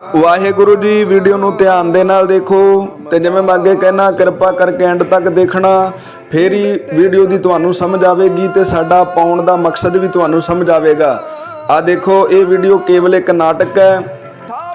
Waheguru ji, video ਨੂੰ ਧਿਆਨ ਦੇ ਨਾਲ ਦੇਖੋ ਤੇ ਜਿਵੇਂ ਮੈਂ ਅੱਗੇ ਕਹਿਣਾ, ਕਿਰਪਾ ਕਰਕੇ ਐਂਡ ਤੱਕ ਦੇਖਣਾ। ਫੇਰ ਹੀ ਵੀਡੀਓ ਦੀ ਤੁਹਾਨੂੰ ਸਮਝ ਆਵੇਗੀ ਤੇ ਸਾਡਾ ਪਾਉਣ ਦਾ ਮਕਸਦ ਵੀ ਤੁਹਾਨੂੰ ਸਮਝ ਆਵੇਗਾ। ਆ ਦੇਖੋ, ਇਹ ਵੀਡੀਓ ਕੇਵਲ ਇੱਕ ਨਾਟਕ ਹੈ,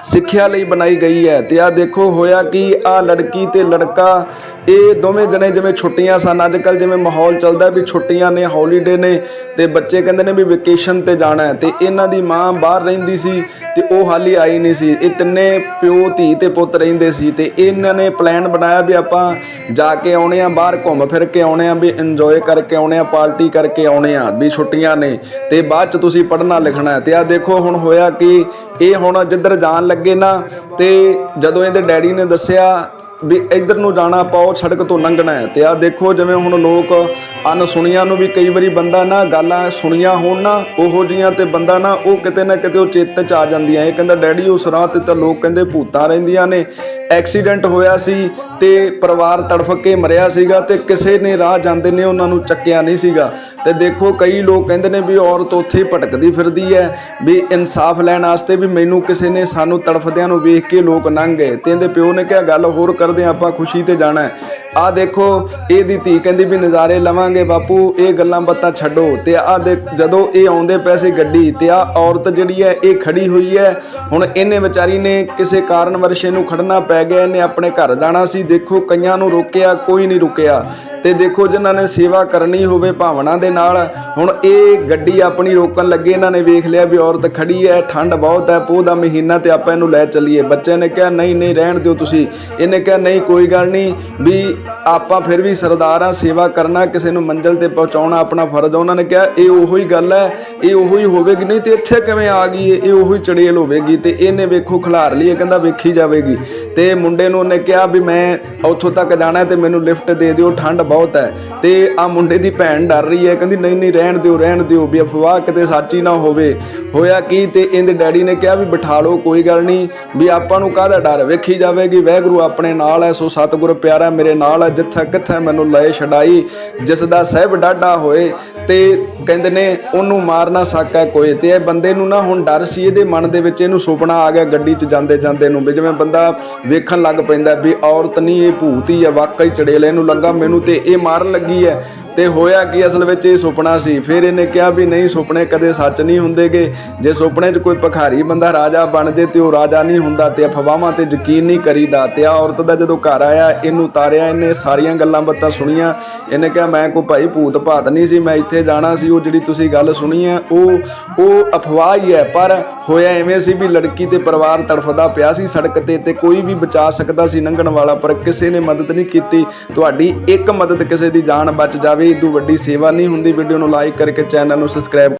ਸਿੱਖਿਆ ਲਈ ਬਣਾਈ ਗਈ ਹੈ। ਤੇ ਆ ਦੇਖੋ, ਹੋਇਆ ਕਿ, ਆ ਲੜਕੀ ਤੇ ਲੜਕਾ, ਇਹ ਦੋਵੇਂ ਜਣੇ ਜਿਵੇਂ ਛੁੱਟੀਆਂ ਸਨ। ਅੱਜ ਕੱਲ ਜਿਵੇਂ ਮਾਹੌਲ ਚੱਲਦਾ ਵੀ ਛੁੱਟੀਆਂ ਨੇ ਹੌਲੀਡੇ ਨੇ, ਤੇ ਬੱਚੇ ਕਹਿੰਦੇ ਨੇ ਵੀ ਵਕੇਸ਼ਨ ਤੇ ਜਾਣਾ ਹੈ। ਤੇ ਇਹਨਾਂ ਦੀ ਮਾਂ ਬਾਹਰ ਰਹਿੰਦੀ ਸੀ ਤੇ ਉਹ ਹਾਲੀ ਆਈ ਨਹੀਂ ਸੀ। ਇਹ ਤਿੰਨੇ ਪਿਓ ਧੀ ਤੇ ਪੁੱਤ ਰਹਿੰਦੇ ਸੀ ਤੇ ਇਹਨਾਂ ਨੇ ਪਲਾਨ ਬਣਾਇਆ ਵੀ ਆਪਾਂ ਜਾ ਕੇ ਆਉਣੇ ਆ, ਬਾਹਰ ਘੁੰਮ ਫਿਰ ਕੇ ਆਉਣੇ ਆ, ਵੀ ਇੰਜੋਏ ਕਰਕੇ ਆਉਣੇ ਆ, ਪਾਰਟੀ ਕਰਕੇ ਆਉਣੇ ਆ, ਵੀ ਛੁੱਟੀਆਂ ਨੇ ਤੇ ਬਾਅਦ ਚ ਤੁਸੀਂ ਪੜ੍ਹਨਾ ਲਿਖਣਾ ਹੈ। ਤੇ ਆ ਦੇਖੋ, ਹੁਣ ਹੋਇਆ ਕਿ, ਇਹ ਹੁਣ ਜਿੱਧਰ ਜਾਣ ਲੱਗੇ ਨਾ ਤੇ ਜਦੋਂ ਇਹਦੇ ਡੈਡੀ ਨੇ ਦੱਸਿਆ ਵੀ ਇੱਧਰ ਨੂੰ ਜਾਣਾ ਪਾਓ, ਸੜਕ ਤੋਂ ਲੰਘਣਾ ਹੈ। ਤੇ ਆ ਦੇਖੋ, ਜਿਵੇਂ ਹੁਣ ਲੋਕ ਅਨ ਸੁਣੀਆਂ ਨੂੰ ਵੀ ਕਈ ਵਾਰੀ ਬੰਦਾ ਨਾ ਗੱਲਾਂ ਸੁਣੀਆਂ ਹੋਣ ਨਾ, ਉਹੋ ਜੀਆਂ ਤੇ ਬੰਦਾ ਨਾ ਉਹ ਕਿਤੇ ਨਾ ਕਿਤੇ ਉਹ ਚੇਤੇ ਚ ਆ ਜਾਂਦੀਆਂ। ਇਹ ਕਹਿੰਦਾ, ਡੈਡੀ, ਉਸ ਰਾਹ ਤੇ ਤਾਂ ਲੋਕ ਕਹਿੰਦੇ ਭੂਤਾਂ ਰਹਿੰਦੀਆਂ ਨੇ। ਐਕਸੀਡੈਂਟ ਹੋਇਆ ਸੀ ਤੇ ਪਰਿਵਾਰ ਤੜਫ ਕੇ ਮਰਿਆ ਸੀਗਾ ਤੇ ਕਿਸੇ ਨੇ ਰਾਹ ਜਾਂਦੇ ਨੇ ਉਹਨਾਂ ਨੂੰ ਚੱਕਿਆ ਨਹੀਂ ਸੀਗਾ। ਤੇ ਦੇਖੋ ਕਈ ਲੋਕ ਕਹਿੰਦੇ ਨੇ ਵੀ ਔਰਤ ਉੱਥੇ ਭਟਕਦੀ ਫਿਰਦੀ ਹੈ ਵੀ ਇਨਸਾਫ ਲੈਣ ਵਾਸਤੇ ਵੀ ਮੈਨੂੰ ਕਿਸੇ ਨੇ ਸਾਨੂੰ ਤੜਫਦਿਆਂ ਨੂੰ ਵੇਖ ਕੇ ਲੋਕ ਲੰਘ ਗਏ। ਤੇ ਇਹਦੇ ਪਿਓ ਨੇ ਕਿਹਾ ਗੱਲ ਹੋਰ ਕਰਦੇ ਹਾਂ, ਆਪਾਂ ਖੁਸ਼ੀ ਤੇ ਜਾਣਾ ਆ ਦੇਖੋ, ਇਹਦੀ ਧੀ ਕਹਿੰਦੀ ਵੀ ਨਜ਼ਾਰੇ ਲਵਾਂਗੇ ਬਾਪੂ, ਇਹ ਗੱਲਾਂ ਬਾਤਾਂ ਛੱਡੋ। ਤੇ ਆ ਦੇ ਜਦੋਂ ਇਹ ਆਉਂਦੇ ਪੈਸੇ ਗੱਡੀ, ਤੇ ਆ ਔਰਤ ਜਿਹੜੀ ਹੈ, ਇਹ ਖੜੀ ਹੋਈ ਹੈ। ਹੁਣ ਇਹਨੇ ਵਿਚਾਰੀ ਨੇ ਕਿਸੇ ਕਾਰਨ ਵਰਸ਼ੇ ਨੂੰ ਖੜਨਾ ਪੈ ਗਿਆ, ਇਹਨੇ ਆਪਣੇ ਘਰ ਜਾਣਾ ਸੀ। ਦੇਖੋ, ਕਈਆਂ ਨੂੰ ਰੋਕਿਆ, ਕੋਈ ਨਹੀਂ ਰੁਕਿਆ। ਤੇ ਦੇਖੋ, ਜਿਨ੍ਹਾਂ ਨੇ ਸੇਵਾ ਕਰਨੀ ਹੋਵੇ ਭਾਵਨਾ ਦੇ ਨਾਲ, ਹੁਣ ਇਹ ਗੱਡੀ ਆਪਣੀ ਰੋਕਣ ਲੱਗੇ, ਇਹਨਾਂ ਨੇ ਵੇਖ ਲਿਆ ਵੀ ਔਰਤ ਖੜੀ ਹੈ, ਠੰਡ ਬਹੁਤ ਹੈ, ਪੋਹ ਦਾ ਮਹੀਨਾ ਤੇ ਆਪਾਂ ਇਹਨੂੰ ਲੈ ਚੱਲੀਏ। ਬੱਚੇ ਨੇ ਕਿਹਾ, ਨਹੀਂ ਨਹੀਂ, ਰਹਿਣ ਦਿਓ ਤੁਸੀਂ। ਇਹਨੇ ਕਿਹਾ, ਨਹੀਂ, ਕੋਈ ਗੱਲ ਨਹੀਂ। ਵੀ ਆਪਾਂ ਫਿਰ ਵੀ ਸਰਦਾਰ ਆ, ਸੇਵਾ ਕਰਨਾ, ਕਿਸੇ ਨੂੰ ਮੰਜ਼ਲ ਤੇ ਪਹੁੰਚਾਉਣਾ, ਆਪਣਾ ਫਰਜ਼ ਆ। ਉਹਨਾਂ ਨੇ ਕਿਹਾ, ਇਹ ਉਹੋ ਹੀ ਗੱਲ ਹੈ, ਇਹ ਉਹੋ ਹੀ ਹੋਵੇਗੀ। ਨਹੀਂ ਤੇ ਇੱਥੇ ਕਿਵੇਂ ਆ ਗਈ ਇਹ? ਇਹ ਉਹੋ ਹੀ ਚੜੇਲ ਹੋਵੇਗੀ ਤੇ ਇਹਨੇ ਵੇਖੋ ਖਿਲਾਰ ਲਈ, ਇਹ ਕਹਿੰਦਾ ਵੇਖੀ ਜਾਵੇਗੀ। ਤੇ ਮੁੰਡੇ ਨੂੰ ਉਹਨੇ ਕਿਹਾ ਵੀ ਮੈਂ ਉੱਥੋਂ ਤੱਕ ਜਾਣਾ ਹੈ ਤੇ ਮੈਨੂੰ ਲਿਫਟ ਦੇ ਦਿਓ, ਠੰਡ ਬਹੁਤ ਹੈ। ਤੇ ਆ ਮੁੰਡੇ ਦੀ ਭੈਣ ਡਰ ਰਹੀ ਹੈ, ਕਹਿੰਦੀ ਨਹੀਂ ਨਹੀਂ, ਰਹਿਣ ਦਿਓ ਰਹਿਣ ਦਿਓ, ਵੀ ਅਫਵਾਹ ਕਿਤੇ ਸੱਚੀ ਨਾ ਹੋਵੇ। ਹੋਇਆ ਕੀ ਤੇ ਇਹਦੇ ਡੈਡੀ ਨੇ ਕਿਹਾ ਵੀ ਬਿਠਾ ਲਓ, ਕੋਈ ਗੱਲ ਨਹੀਂ, ਵੀ ਆਪਾਂ ਨੂੰ ਕਾਹਦਾ ਡਰ? ਵੇਖੀ ਜਾਵੇਗੀ, ਵਾਹਿਗੁਰੂ ਆਪਣੇ ਨਾਲ ਹੈ, ਸੋ ਸਤਿਗੁਰ ਪਿਆਰਾ, ਮੇਰੇ ਨਾਲ ਹੈ ਜਿੱਥੇ ਕਿੱਥੇ ਮੈਨੂੰ ਲਏ ਛਡਾਈ, ਜਿਸ ਦਾ ਸਹਿਬ ਡਾਢਾ ਹੋਏ, ਤੇ ਕਹਿੰਦੇ ਨੇ ਉਹਨੂੰ ਮਾਰ ਨਾ ਸਕਾ ਕੋਈ। ਤੇ ਇਹ ਬੰਦੇ ਨੂੰ ਨਾ ਹੁਣ ਡਰ ਸੀ, ਇਹਦੇ ਮਨ ਦੇ ਵਿੱਚ ਇਹਨੂੰ ਸੁਪਨਾ ਆ ਗਿਆ ਗੱਡੀ 'ਚ ਜਾਂਦੇ ਜਾਂਦੇ ਨੂੰ, ਵੀ ਜਿਵੇਂ ਬੰਦਾ ਵੇਖਣ ਲੱਗ ਪੈਂਦਾ ਵੀ ਔਰਤ ਨਹੀਂ, ਇਹ ਭੂਤ ਹੀ ਹੈ ਵਾਕਈ ਚੜੇਲ ਇਹਨੂੰ ਲੱਗਾ ਮੈਨੂੰ ਤੇ ਇਹ ਮਾਰਨ ਲੱਗੀ ਹੈ। ਤੇ ਹੋਇਆ ਕਿ ਅਸਲ ਵਿੱਚ ਇਹ ਸੁਪਨਾ ਸੀ। ਫਿਰ ਇਹਨੇ ਕਿਹਾ ਵੀ ਨਹੀਂ, ਸੁਪਨੇ ਕਦੇ ਸੱਚ ਨਹੀਂ ਹੁੰਦੇਗੇ। ਜੇ ਸੁਪਨੇ 'ਚ ਕੋਈ ਭਖਾਰੀ ਬੰਦਾ ਰਾਜਾ ਬਣ ਜੇ ਤੇ ਉਹ ਰਾਜਾ ਨਹੀਂ ਹੁੰਦਾ ਤੇ ਅਫਵਾਹਾਂ ਤੇ ਯਕੀਨ ਨਹੀਂ ਕਰੀਦਾ ਤੇ ਆ ਔਰਤ ਦਾ ਜਦੋਂ ਘਰ ਆਇਆ, ਇਹਨੂੰ ਤਾਰਿਆ, ਇਹਨੇ ਸਾਰੀਆਂ ਗੱਲਾਂ ਬਾਤਾਂ ਸੁਣੀਆਂ। ਇਹਨੇ ਕਿਹਾ, ਮੈਂ ਕੋਈ ਭਾਈ ਭੂਤ ਭਾਤ ਨਹੀਂ ਸੀ, ਮੈਂ ਇੱਥੇ ਜਾਣਾ ਸੀ, ਉਹ ਜਿਹੜੀ ਤੁਸੀਂ ਗੱਲ ਸੁਣੀ ਹੈ, ਉਹ ਉਹ ਅਫਵਾਹ ਹੀ ਹੈ। ਪਰ ਹੋਇਆ ਐਵੇਂ ਸੀ ਵੀ ਲੜਕੀ ਤੇ ਪਰਿਵਾਰ ਤੜਫਦਾ ਪਿਆ ਸੀ ਸੜਕ ਤੇ ਤੇ ਕੋਈ ਵੀ ਬਚਾ ਸਕਦਾ ਸੀ ਲੰਘਣ ਵਾਲਾ, ਪਰ ਕਿਸੇ ਨੇ ਮਦਦ ਨਹੀਂ ਕੀਤੀ। ਤੁਹਾਡੀ ਇੱਕ ਮਦਦ ਕਿਸੇ ਦੀ ਜਾਨ ਬਚ ਜਾਵੇ ਇਦੋਂ ਵੱਡੀ ਸੇਵਾ ਨਹੀਂ ਹੁੰਦੀ। ਵੀਡੀਓ ਨੂੰ ਲਾਈਕ ਕਰਕੇ ਚੈਨਲ ਨੂੰ ਸਬਸਕ੍ਰਾਈਬ